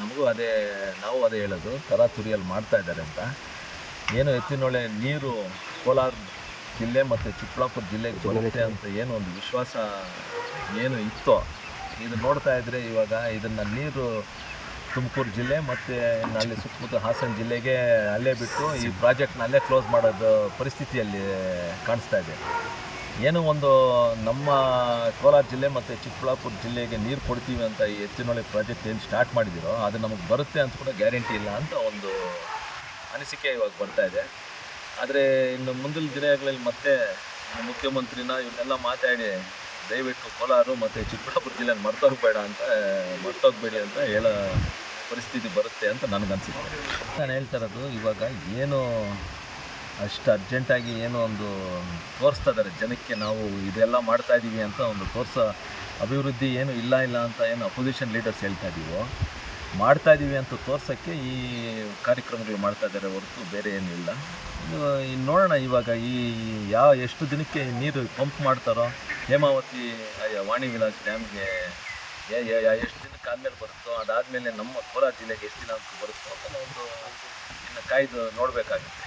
ನಮಗೂ ಅದೇ, ನಾವು ಅದೇ ಹೇಳೋದು, ತರಾತುರಿಯಲ್ಲಿ ಮಾಡ್ತಾ ಇದ್ದಾರೆ ಅಂತ. ಏನು ಎತ್ತಿನೊಳೆ ನೀರು ಕೋಲಾರ ಜಿಲ್ಲೆ ಮತ್ತು ಚಿಕ್ಕಬಳ್ಳಾಪುರ ಜಿಲ್ಲೆಗೆ ಬರುತ್ತೆ ಅಂತ ಏನು ಒಂದು ವಿಶ್ವಾಸ ಏನು ಇತ್ತೋ, ಇದು ನೋಡ್ತಾ ಇದ್ದರೆ ಇವಾಗ ಇದನ್ನು ನೀರು ತುಮಕೂರು ಜಿಲ್ಲೆ ಮತ್ತು ಅಲ್ಲಿ ಸುತ್ತಮುತ್ತ ಹಾಸನ ಜಿಲ್ಲೆಗೆ ಅಲ್ಲೇ ಬಿಟ್ಟು ಈ ಪ್ರಾಜೆಕ್ಟ್ನ ಅಲ್ಲೇ ಕ್ಲೋಸ್ ಮಾಡೋದು ಪರಿಸ್ಥಿತಿಯಲ್ಲಿ ಕಾಣಿಸ್ತಾ ಇದೆ. ಏನೋ ಒಂದು ನಮ್ಮ ಕೋಲಾರ ಜಿಲ್ಲೆ ಮತ್ತು ಚಿಕ್ಕಬಳ್ಳಾಪುರ ಜಿಲ್ಲೆಗೆ ನೀರು ಕೊಡ್ತೀವಿ ಅಂತ ಈ ಎತ್ತಿನೊಳೆ ಪ್ರಾಜೆಕ್ಟ್ ಏನು ಸ್ಟಾರ್ಟ್ ಮಾಡಿದಿರೋ, ಅದು ನಮಗೆ ಬರುತ್ತೆ ಅಂತ ಕೂಡ ಗ್ಯಾರಂಟಿ ಇಲ್ಲ ಅಂತ ಒಂದು ಅನಿಸಿಕೆ ಇವಾಗ ಬರ್ತಾ ಇದೆ. ಆದರೆ ಇನ್ನು ಮುಂದಿನ ದಿನಗಳಲ್ಲಿ ಮತ್ತೆ ಮುಖ್ಯಮಂತ್ರಿನ ಇವನ್ನೆಲ್ಲ ಮಾತಾಡಿ ದಯವಿಟ್ಟು ಕೋಲಾರ ಮತ್ತು ಚಿಕ್ಕಬಳ್ಳಾಪುರ ಜಿಲ್ಲೆ ಮರ್ತೋಗ್ಬೇಡ ಅಂತ, ಮರ್ತೋಗ್ಬೇಡಿ ಅಂತ ಹೇಳೋ ಪರಿಸ್ಥಿತಿ ಬರುತ್ತೆ ಅಂತ ನನಗನ್ಸುತ್ತೆ. ನಾನು ಹೇಳ್ತಾ ಇರೋದು ಇವಾಗ ಏನು ಅಷ್ಟು ಅರ್ಜೆಂಟಾಗಿ ಏನೋ ಒಂದು ತೋರಿಸ್ತಾ ಇದ್ದಾರೆ ಜನಕ್ಕೆ ನಾವು ಇದೆಲ್ಲ ಮಾಡ್ತಾ ಇದ್ದೀವಿ ಅಂತ ಒಂದು ತೋರಿಸೋ ಅಭಿವೃದ್ಧಿ ಏನು ಇಲ್ಲ ಇಲ್ಲ ಅಂತ ಏನು ಅಪೋಸಿಷನ್ ಲೀಡರ್ಸ್ ಹೇಳ್ತಾ ಇದ್ದೀವೋ ಮಾಡ್ತಾ ಇದ್ದೀವಿ ಅಂತ ತೋರ್ಸೋಕ್ಕೆ ಈ ಕಾರ್ಯಕ್ರಮಗಳು ಮಾಡ್ತಾ ಇದ್ದಾರೆ ಹೊರತು ಬೇರೆ ಏನೂ ಇಲ್ಲ. ಇನ್ನು ನೋಡೋಣ ಇವಾಗ ಈ ಯಾವ, ಎಷ್ಟು ದಿನಕ್ಕೆ ನೀರು ಪಂಪ್ ಮಾಡ್ತಾರೋ, ಹೇಮಾವತಿ ವಾಣಿ ವಿಲಾಸ್ ಡ್ಯಾಮ್ಗೆ ಎಷ್ಟು ದಿನಕ್ಕೆ ಆದಮೇಲೆ ಬರುತ್ತೋ, ಅದಾದಮೇಲೆ ನಮ್ಮ ಕೋಲಾರ ಜಿಲ್ಲೆಗೆ ಎಷ್ಟು ದಿನ ಬರುತ್ತೋ ಅಂತ ಒಂದು ಇನ್ನು ಕಾಯ್ದು ನೋಡಬೇಕಾಗುತ್ತೆ.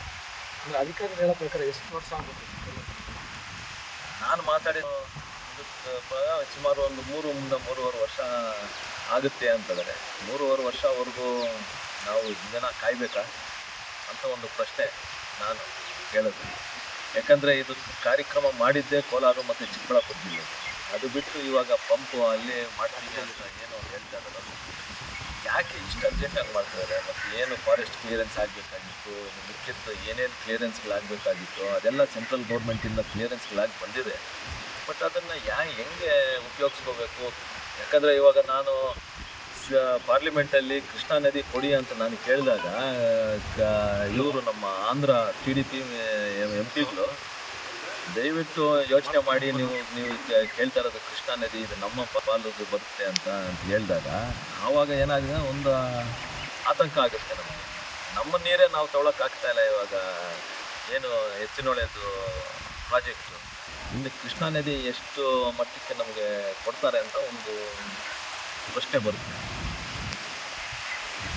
ಅಂದ್ರೆ ಅಧಿಕಾರಿಗಳು ಹೇಳೋ ಎಷ್ಟು ವರ್ಷ ಆಗುತ್ತೆ ನಾನು ಮಾತಾಡಿದ ಸುಮಾರು ಒಂದು ಮೂರು ಮುಂದೆ ಮೂರುವರೆ ವರ್ಷ ಆಗುತ್ತೆ ಅಂತಂದರೆ ಮೂರುವರೆ ವರ್ಷವರೆಗೂ ನಾವು ಜನ ಕಾಯಬೇಕಾ? ಅಂತ ಒಂದು ಪ್ರಶ್ನೆ ನಾನು ಕೇಳೋದು. ಯಾಕಂದರೆ ಇದು ಕಾರ್ಯಕ್ರಮ ಮಾಡಿದ್ದೇ ಕೋಲಾರ ಮತ್ತು ಚಿಕ್ಕಬಳ್ಳಾಪುರ ಜಿಲ್ಲೆ. ಅದು ಬಿಟ್ಟು ಇವಾಗ ಪಂಪು ಅಲ್ಲಿ ಮಾಡ್ತೀವಿ ಅಂತ ಏನೋ ಹೇಳ್ತಾ ಇರೋದು ಯಾಕೆ ಇಷ್ಟು ಅರ್ಜೆಂಟಾಗಿ ಮಾಡ್ತಿದ್ದಾರೆ. ಮತ್ತು ಏನು ಫಾರೆಸ್ಟ್ ಕ್ಲಿಯರೆನ್ಸ್ ಆಗಬೇಕಾಗಿತ್ತು, ಮುಖ್ಯತ್ವ ಏನೇನು ಕ್ಲಿಯರೆನ್ಸ್ಗಳಾಗಬೇಕಾಗಿತ್ತು ಅದೆಲ್ಲ ಸೆಂಟ್ರಲ್ ಗೌರ್ಮೆಂಟಿಂದ ಕ್ಲಿಯರೆನ್ಸ್ಗಳಾಗಿ ಬಂದಿದೆ. ಬಟ್ ಅದನ್ನು ಯಾ ಹೆಂಗೆ ಉಪಯೋಗಿಸ್ಕೋಬೇಕು? ಯಾಕಂದರೆ ಇವಾಗ ನಾನು ಪಾರ್ಲಿಮೆಂಟಲ್ಲಿ ಕೃಷ್ಣಾ ನದಿ ಕೊಡಿ ಅಂತ ನಾನು ಕೇಳಿದಾಗ ಇವರು ನಮ್ಮ Andhra T D P M ಪಿಗಳು ದಯವಿಟ್ಟು ಯೋಚನೆ ಮಾಡಿ, ನೀವು ನೀವು ಕೇಳ್ತಾ ಇರೋದು ಕೃಷ್ಣಾ ನದಿ, ಇದು ನಮ್ಮ ಪಾಲುದು ಬರುತ್ತೆ ಅಂತ ಹೇಳಿದಾಗ ಆವಾಗ ಏನಾಗಿದೆ, ಒಂದು ಆತಂಕ ಆಗುತ್ತೆ ನಮಗೆ. ನಮ್ಮ ನೀರೇ ನಾವು ತೊಗೊಳಕ್ಕಾಗ್ತಾ ಇಲ್ಲ ಇವಾಗ, ಏನು ಹೆಚ್ಚಿನೊಳೆದು ಪ್ರಾಜೆಕ್ಟು ಇಲ್ಲಿ ಕೃಷ್ಣಾ ನದಿ ಎಷ್ಟು ಮಟ್ಟಕ್ಕೆ ನಮಗೆ ಕೊಡ್ತಾರೆ ಅಂತ ಒಂದು ಪ್ರಶ್ನೆ ಬರುತ್ತೆ.